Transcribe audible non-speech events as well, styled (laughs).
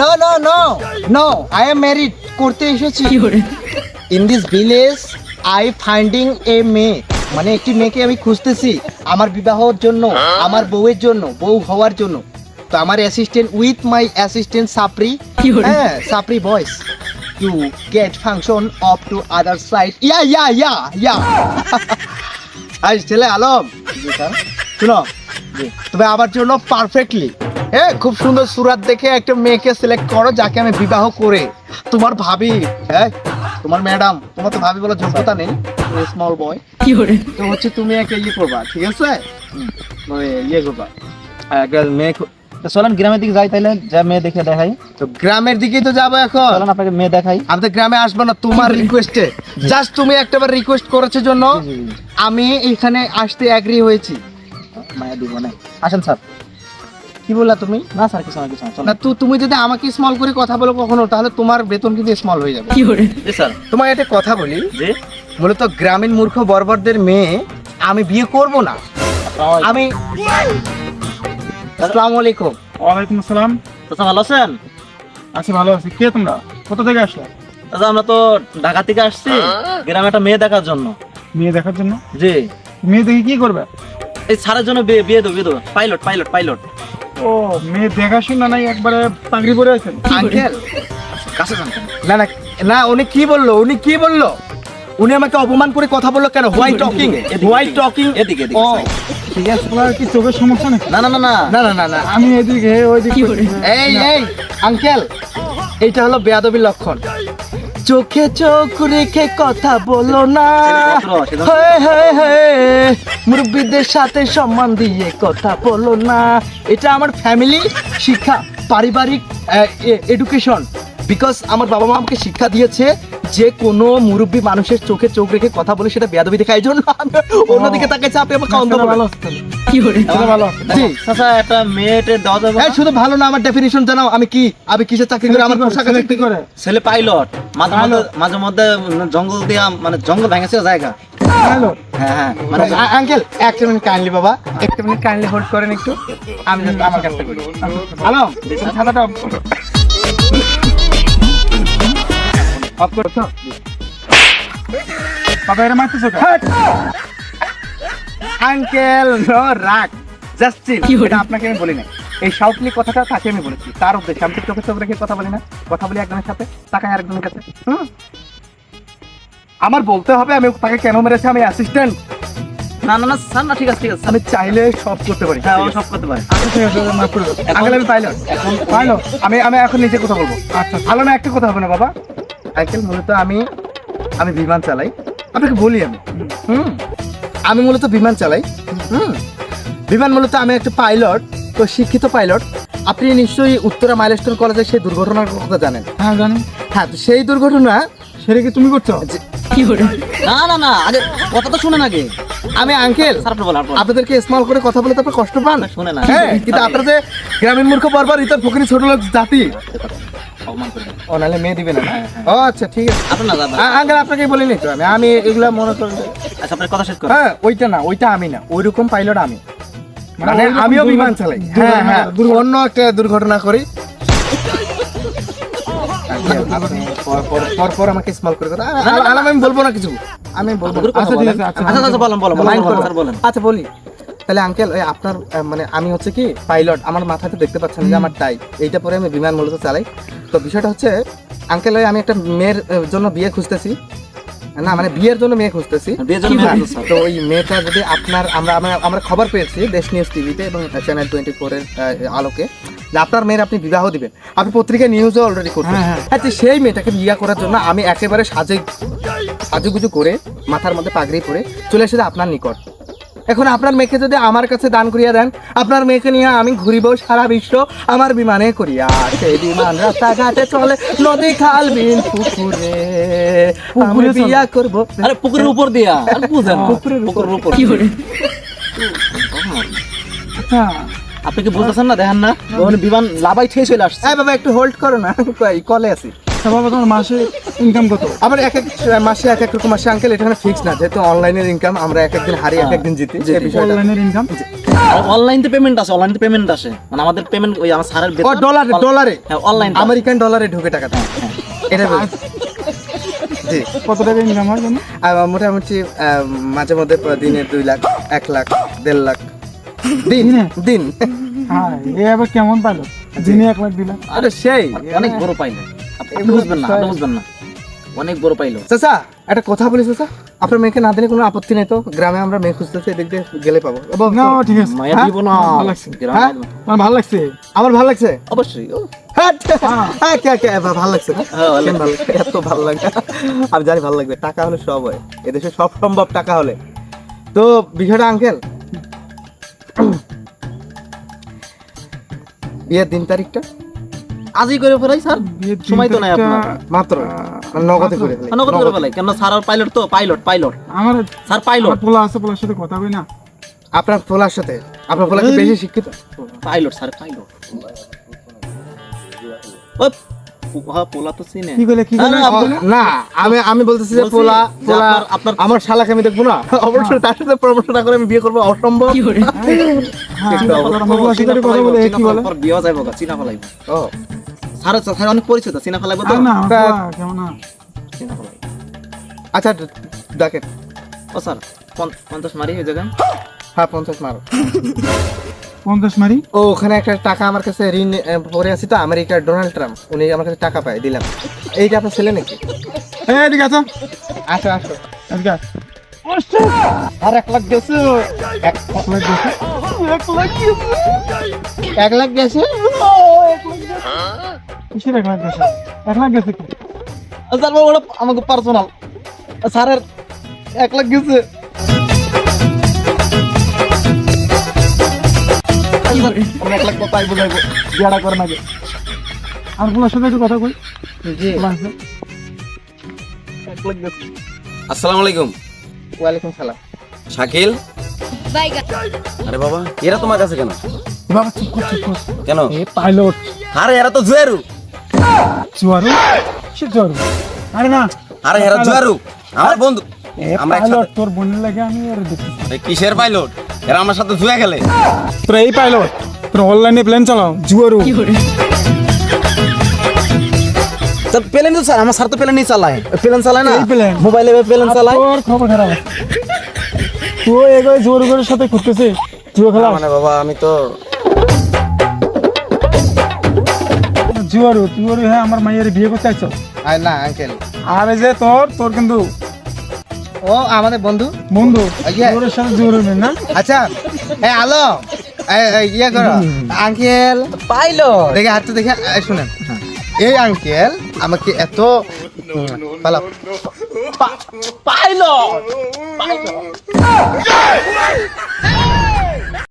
No no no no I am married করতে এসেছি। In this village I finding a মেয়ে মানে একটি মেয়েকে আমি খুঁজতেছি আমার বিবাহর জন্য আমার বউয়ের জন্য বউ হওয়ার জন্য। তো আমার অ্যাসিস্ট্যান্ট উইথ মাই অ্যাসিস্ট্যান্ট সাপরি হ্যাঁ সাপরি boys to get function of to other side yeah yeah yeah yeah. (laughs) আজ ছেলে আলম। শুনো তবে আমার জন্য পারফেক্টলি হ্যাঁ খুব সুন্দর সুরাত দেখে একটা মেয়েকে সিলেক্ট করো যাকে আমি বিবাহ করে। তোমার ভাবি হ্যাঁ তোমার ম্যাডাম তোমার তো ভাবি বলার যোগ্যতা নেই স্মল বয় কি করে? তো হচ্ছে তুমি একটা ইয়ে করবা ঠিক আছে? মানে ইয়ে করবা। একটা মেয়ে চলেন গ্রামের দিকে যাই তাইলে যা মেয়ে দেখে দেখাই। তো গ্রামের দিকেই তো যাব এখন। চলেন আপনাকে মেয়ে দেখাই। আমি তো গ্রামে আসব না তোমার রিকোয়েস্টে জাস্ট তুমি একটাবার রিকোয়েস্ট করেছ জন্য। আমি এখানে আসতে অ্যাগ্রি হয়েছি। মায়া দিব না। আসেন স্যার। কি বললা তুমি? না স্যার কিছু না কিছু না না তো তুমি যদি আমাকে স্মল করে কথা বলো কখনো তাহলে তোমার বেতন কিন্তু স্মল হয়ে যাবে। জি স্যার। তোমার একটা কথা বলি। জি। মূলত গ্রামীণ মূর্খ বর্বরদের মেয়ে আমি বিয়ে করব না। আমি আসসালামু আলাইকুম। ওয়ালাইকুম আসসালাম। চাচা ভালো আছেন? আছি ভালো আছি। কে তোমরা? কোথা থেকে আসলে? চাচা আমরা তো ঢাকা থেকে আসছি। গ্রামে একটা মেয়ে দেখার জন্য। মেয়ে দেখার জন্য? জি। মেয়ে দেখে কি করবে? এই স্যারের জন্য বিয়ে বিয়ে দেবো বিয়ে দেবো। পাইলট পাইলট পাইলট ও মেয়ে দেখাশোনা নাই একবারে পাগড়ি পরে আছেন আঙ্কেল কাছে যান। না না না উনি কি বলল? উনি কি বলল? উনি আমাকে অপমান করে কথা বলল কেন? হোয়াই টকিং হোয়াই টকিং এদিকে এদিকে। ও ঠিক আছে তোমার কি চোখের সমস্যা নাকি? না না না না। না না না না আমি এদিকে ওইদিকে এই এই আঙ্কেল এইটা হলো বেয়াদবির লক্ষণ। চোখে চোখ রেখে কথা বলো না। মুরব্বীদের সাথে সম্মান দিয়ে কথা বলো না। এটা আমার ফ্যামিলি শিক্ষা, পারিবারিক এডুকেশন বিকজ আমার বাবা মা আমাকে শিক্ষা দিয়েছে যে কোনো মুরব্বী মানুষের চোখে চোখ রেখে কথা বলে সেটা বেয়াদবি দেখায় এই জন্য আমি অন্যদিকে তাকে আপনি আমাকে অন্ধ ভালো তাহলে। সেটা ভালো জি। চাচা একটা মেয়েটে দেওয়া যাবে এই শুধু ভালো না আমার ডেফিনিশন জানাও আমি কি আমি কিসের চাকরি করে আমার পোশাক কি করে? ছেলে পাইলট মাঝে মধ্যে মাঝে মধ্যে জঙ্গল দিয়া মানে জঙ্গল ভেঙেছে জায়গা। হ্যাঁ হ্যাঁ মানে আঙ্কেল একটা মিনিট কাইন্ডলি বাবা। একটা মিনিট কাইন্ডলি হোল্ড করেন একটু। আমি আমার কাজটা করি। হ্যালো ছাতাটা off করো। তো? বাবা এরা মারতেছো আঙ্কেল নো রাগ। জাস্ট এটা আপনাকে আমি বলি না এই সাউথলি কথাটা তাকে আমি বলেছি। তার উদ্দেশ্যে। আমি তো চোখে চোখ রেখে কথা বলি না। কথা বলি একজনের সাথে তাকায় আরেকজনের কাছে। হুম? আমার বলতে হবে আমি তাকে কেন মেরেছি? আমি অ্যাসিস্ট্যান্ট না না না স্যার না ঠিক আছে ঠিক আছে আমি চাইলে সব করতে পারি। হ্যাঁ সব করতে পারে। আচ্ছা, আমি পাইলট এখন পাইলো? আমি আমি এখন নিজে কথা বলব। আচ্ছা, ভালো না একটা কথা হবে না বাবা। আঙ্কেল মূলত আমি আমি বিমান চালাই। আপনাকে বলি আমি। হুম? আমি মূলত বিমান চালাই। হুম? বিমান মূলত আমি একটা পাইলট তো শিক্ষিত পাইলট। আপনি নিশ্চয়ই উত্তরা মাইলস্টোন কলেজে সেই দুর্ঘটনার কথা জানেন। হ্যাঁ জানি। হ্যাঁ তো সেই দুর্ঘটনা সেটা কি তুমি করছ? না না না আগে কথা তো শুনে নাকি আমি আঙ্কেল। আপনাদেরকে স্মল করে কথা বলে তো আপনি কষ্ট পান? শুনে না। হ্যাঁ কিন্তু আপনাদের যে গ্রামীণ মূর্খ বরবার ইতর ফকিরি ছোট লোক জাতি। অপমান করে। ও নাহলে মেয়ে দিবে না? ও আচ্ছা ঠিক আছে। আপনি না আঙ্কেল আপনাকে বলিনি তো আমি। আমি এগুলা মনে করেন যে- আচ্ছা আপনার কথা শেষ করেন। হ্যাঁ ওইটা না ওইটা আমি না। ওই রকম পাইলট আমি। মানে আমিও বিমান চালাই। হ্যাঁ হ্যাঁ। দুর্ঘটনা- অন্য একটা দুর্ঘটনা করি। আপনি পর- পর- পর পর আমাকে স্মল করে কথা আমি বলব না কিছু। আমি বলব আচ্ছা, ঠিক আছে, আচ্ছা। আচ্ছা আচ্ছা বলেন বলেন। আচ্ছা বলি। তাহলে আঙ্কেল ওই আপনার মানে আমি হচ্ছে কি পাইলট আমার মাথাতে দেখতে পাচ্ছেন যে আমার টাই এইটা পরে আমি বিমান মূলত চালাই। তো বিষয়টা হচ্ছে আঙ্কেল ওই আমি একটা মেয়ের জন্য বিয়ে খুঁজতেছি। না মানে বিয়ের জন্য মেয়ে খুঁজতেছি? তো ওই মেয়েটা যদি আপনার আমরা আমরা খবর পেয়েছি দেশ নিউজ টিভিতে এবং চ্যানেল টোয়েন্টি ফোরের আলোকে যে আপনার মেয়ের আপনি বিবাহ দিবেন। আপনি পত্রিকায় নিউজও অলরেডি করছেন। হ্যাঁ, হ্যাঁ। হ্যাঁ সেই মেয়েটাকে বিয়ে করার জন্য আমি একেবারে সাজে সাজুগুজু করে মাথার মধ্যে পাগড়ি পরে চলে এসেছে আপনার নিকট। এখন আপনার মেয়েকে যদি আমার কাছে দান করিয়া দেন আপনার মেয়েকে নিয়ে আমি ঘুরিব সারা বিশ্ব আমার বিমানে করিয়া। সেই বিমান রাস্তাঘাটে চলে নদী খাল বিল পুকুরে। আমি পুকুরে বিয়া করব। আরে পুকুরের উপর দিয়া? আর বুঝেন পুকুরের পুকুরের উপর। আচ্ছা আপনি কি বুঝতেছেন না? দেখেন না। বিমান লাভাই ঠেয়ে চলে আসছে। বাবা একটু হোল্ড করো না। কলে আছি। বাবা তোমার মাসে ইনকাম কত? আবার এক এক মাসে এক এক রকম আসে আঙ্কেল এখানে ফিক্স না যেহেতু অনলাইনের ইনকাম আমরা এক একদিন হারি এক একদিন জিতি এই বিষয়টা। অনলাইনের ইনকাম অনলাইন তো পেমেন্ট আসে অনলাইন তো পেমেন্ট আসে। মানে আমাদের পেমেন্ট ওই আমার স্যারের ও ডলারে ডলারে হ্যাঁ অনলাইন আমেরিকান ডলারে ঢুকে টাকাটা এটা জি। কত টাকা ইনকাম হয় জানো আর মোটামুটি মাঝে মধ্যে দিনে দুই লাখ এক লাখ দেড় লাখ। দিন দিনে? দিন। হ্যাঁ এ আবার কেমন পাইলো? দিনে এক লাখ দিলাম আরে সেই। অনেক বড় পাইলো। আপনি বুঝবেন না আপনি বুঝবেন না। অনেক বড় পাইলো চাচা একটা কথা বলি চাচা। আপনার মেয়েকে না দিলে কোনো আপত্তি নেই তো? গ্রামে আমরা মেয়ে খুঁজতেছি এদিক দিয়ে গেলে পাবো। এবং না ঠিক আছে। মায়া হ্যাঁ? দিব না। ভালো লাগছে। হ্যাঁ? আমার ভালো লাগছে। আমার ভালো লাগছে? অবশ্যই হ্যাঁ কে কে ভালো লাগছে। না ভালো লাগছে? এত ভালো লাগে আমি জানি ভালো লাগবে। টাকা হলে সব হয়। এদেশে সব সম্ভব টাকা হলে। তো বিষয়টা আঙ্কেল বিয়ের দিন তারিখটা? আজই করে ফেলাই স্যার। সময় তো নাই আপনার। মাত্র। নগদে করে। নগদ করে ফেলাই। কেন স্যার আর পাইলট তো পাইলট পাইলট আমার স্যার পাইলট পোলা আছে পোলার সাথে কথা কই না। আপনার পোলার সাথে? আপনার পোলা কি বেশি শিক্ষিত? পাইলট স্যার পাইলট ও পোলা তো চিনে। কি কি না, আমি আমি বলতেছি যে পোলা পোলা আপনার- আপনার- আমার শালাকে আমি দেখব না। অবশ্যই তার সাথে পরামর্শ না করে আমি বিয়ে করব অসম্ভব। হ্যাঁ কি বলে? বিয়ে যাইব চিনা ফেলাইব ও। স্যার স্যার অনেক পরিচিত চিনা ফেলাইব তো? না আমার তা- পোলা কেমন না? চিনা ফেলাইব আচ্ছা ডাকেন ও স্যার পঞ্চাশ মারি হয়ে যাবে। হ্যাঁ পঞ্চাশ মারো। (laughs) পঞ্চাশ মারি? ও ওখানে একটা টাকা আমার কাছে ঋণ পড়ে আছি তো আমেরিকার ডোনাল্ড ট্রাম্প। উনি আমার কাছে টাকা পায় দিলাম। এইটা আপনার ছেলে নাকি? এই এদিকে আছো আসো আসো। এদিকে। আর এক লাখ গেছে এক লাখ। এক গেছে কিসের এক লাখ গেছে এক লাখ গেছে কি? স্যার ওটা আমাকে পার্সোনাল স্যারের এক লাখ গেছে আমি এক লাখ কথাই বোঝাইবো বিয়াটা করে নাকি আর পোলার সাথে একটু কথা কই? জি। পোলা আছে এক লাখ গেছে আসসালামু আলাইকুম। ওয়ালাইকুম সালাম। শাকিল? আরে বাবা এরা তোমার কাছে কেন? বাবা চুপ কর চুপ কর। কেন? এ পাইলট। আরে এরা তো জুয়ারু। জুয়ারু? সে জুয়ারু। আরে না। আরে এরা জুয়ারু। আমার বন্ধু আমরা তোর লাগে আমি কিসের পাইলট? এরা আমার সাথে জুয়া খেলে। তোরা এই পাইলট তোরা অনলাইনে প্লেন চালাও জুয়ারু স্যার প্লেন তো স্যার আমার স্যার তো প্লেন চালায়। প্লেন চালায় না? এই প্লেন? মোবাইলে প্লেন চালায়। তোর খবর খারাপ। তুই এগোয় জোর করে সাথে ঘুরতেছে জুয়া খেলা মানে বাবা আমি তো জুয়ারু জুয়ারু হ্যাঁ আমার মাইয়ের বিয়ে করতে চাইছ। না আঙ্কেল আরে যে তোর তোর কিন্তু ও আমাদের বন্ধু। বন্ধু আইয়া। সাথে জুয়ারু না? আচ্ছা এ আলো। ইয়ে করো। আঙ্কেল। পাইলো দেখে হাতটা দেখে শুনেন। এই আঙ্কেল আমাকে এত পাইলো পাইলট।